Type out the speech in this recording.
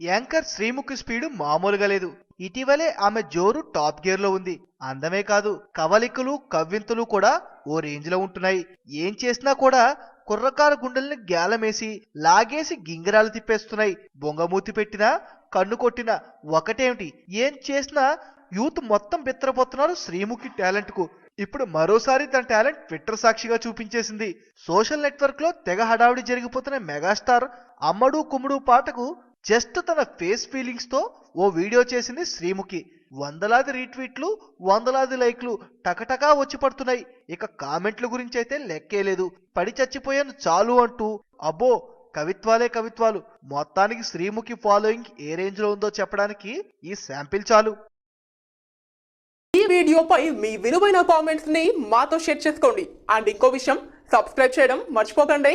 Anchor Sreemukhi speed మామూలుగా లేదు. ఇటీవలే ఆమె జోరు టాప్ గేర్లో ఉంది. అందమే కాదు కవలికలు కవ్వింతులు కూడా ఓ రేంజ్లో ఉంటున్నాయి. ఏం చేసినా కూడా కుర్రకారు గుండెల్ని గ్యాలమేసి లాగేసి గింగిరాలు తిప్పేస్తున్నాయి. బొంగమూతి పెట్టినా కన్ను కొట్టినా ఒకటేమిటి? ఏం చేసినా యూత్ మొత్తం బిత్తరపోతున్నారు శ్రీముఖి టాలెంట్కు ఇప్పుడు మరోసారి తన టాలెంట్ ట్విట్టర్ సాక్షిగా చూపించేసింది. సోషల్ నెట్వర్క్లో తెగ హడావిడి జరిగిపోతున్న మెగాస్టార్ అమ్మడు కుమ్ముడు పాటకు జస్ట్ తన ఫేస్ ఫీలింగ్స్తో ఓ వీడియో చేసింది శ్రీముఖి. వందలాది రీట్వీట్లు వందలాది లైక్లు టకటకా వచ్చి పడుతున్నాయి. ఇక కామెంట్ల గురించి అయితే లెక్కే లేదు. పడి చచ్చిపోయాను చాలు అంటూ అబ్బో కవిత్వాలే కవిత్వాలు. మొత్తానికి శ్రీముఖి ఫాలోయింగ్ ఏ రేంజ్లో ఉందో చెప్పడానికి ఈ శాంపిల్ చాలు. ఈ వీడియోపై మీ విలువైన కామెంట్స్ని మాతో షేర్ చేసుకోండి. అండ్ ఇంకో విషయం సబ్స్క్రైబ్ చేయడం మర్చిపోకండి.